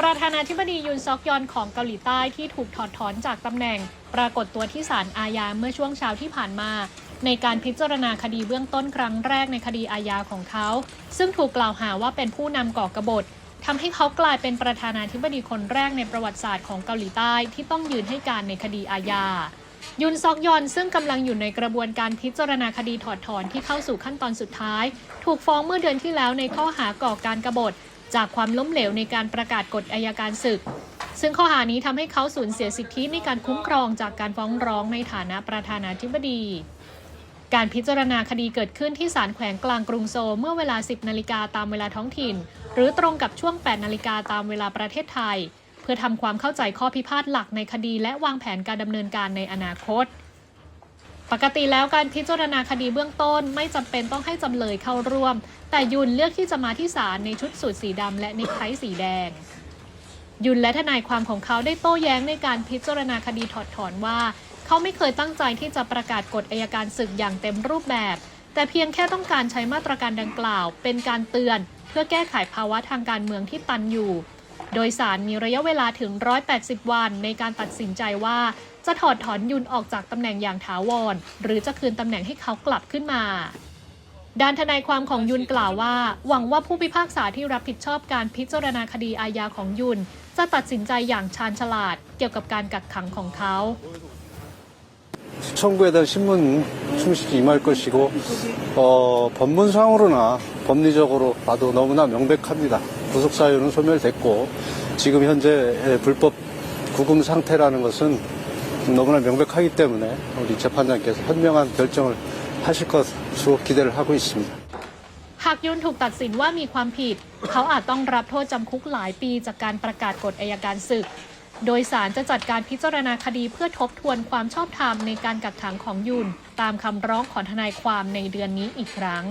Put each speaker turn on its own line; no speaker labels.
ประธานาธิบดียุนซอกยอนของเกาหลีใต้ที่ถูกถอดถอนจากตำแหน่ง ปรากฏตัวที่ศาลอาญาเมื่อช่วงเช้าที่ผ่านมา ในการพิจารณาคดีเบื้องต้นครั้งแรกในคดีอาญาของเขา ซึ่งถูกกล่าวหาว่าเป็นผู้นำก่อกบฏทำให้เขากลายเป็นประธานาธิบดีคนแรกในประวัติศาสตร์ของเกาหลีใต้ที่ต้องยืนให้การในคดีอาญายุนซอกยอนซึ่งกำลังอยู่ในกระบวนการพิจารณาคดีถอดถอนที่เข้าสู่ขั้นตอนสุดท้าย ถูกฟ้องเมื่อเดือนที่แล้วในข้อหาก่อการกรบฏ จากความล้มเหลวในการประกาศกฎอายการศึก ซึ่งข้อหานี้ทำให้เขาสูญเสียสิทธิในการคุ้มครองจากการฟ้องร้องในฐานะประธานาธิบดี การพิจารณาคดีเกิดขึ้นที่ศาลแขวงกลางกรุงโซลเมื่อเวลา 10 นาฬิกาตามเวลาท้องถิ่น หรือตรงกับช่วง 8 นาฬิกาตามเวลาประเทศไทย เพื่อทำความเข้าใจข้อพิพาทหลักในคดีและวางแผนการดำเนินการในอนาคต ปกติแล้วการพิจารณาคดีเบื้องต้นไม่จำเป็นต้องให้จำเลยเข้าร่วม แต่ยุนเลือกที่จะมาที่ศาลในชุดสูทสีดำและนิกไทสีแดง ยุนและทนายความของเขาได้โต้แย้งในการพิจารณาคดีถอดถอนว่า เขาไม่เคยตั้งใจที่จะประกาศกฎอายการศึกอย่างเต็มรูปแบบ แต่เพียงแค่ต้องการใช้มาตรการดังกล่าว เป็นการเตือน เพื่อแก้ไขภาวะทางการเมืองที่ตันอยู่ โดยสารมีระยะเวลาถึง 180 วันในการตัดสินใจว่า จะถอดถอนยุนออกจากตำแหน่งอย่างถาวร หรือจะคืนตำแหน่งให้เขากลับขึ้นมา ด้านทนายความของยุนกล่าวว่า หวังว่าผู้พิพากษาที่รับผิดชอบการพิจารณาคดีอาญาของยุน จะตัดสินใจอย่างชาญฉลาด เกี่ยวกับการกักขังของเขา
청구에 대한 신문 충실히 임할 것이고 어, 법문상으로나 법리적으로 봐도 너무나 명백합니다. 구속 사유는 소멸됐고 지금 현재 불법 구금 상태라는 것은 너무나 명백하기 때문에 우리 재판장께서 현명한 결정을 하실 것으로 기대를 하고 있습니다.
หากยุนถูกตัดสินว่ามีความผิด เขาอาจต้องรับโทษจำคุกหลายปีจากการประกาศกฎอายการศึก โดยสารจะจัดการพิจารณาคดีเพื่อทบทวนความชอบธรรมในการกักขังของยุน ตามคำร้องของทนายความในเดือนนี้อีกครั้ง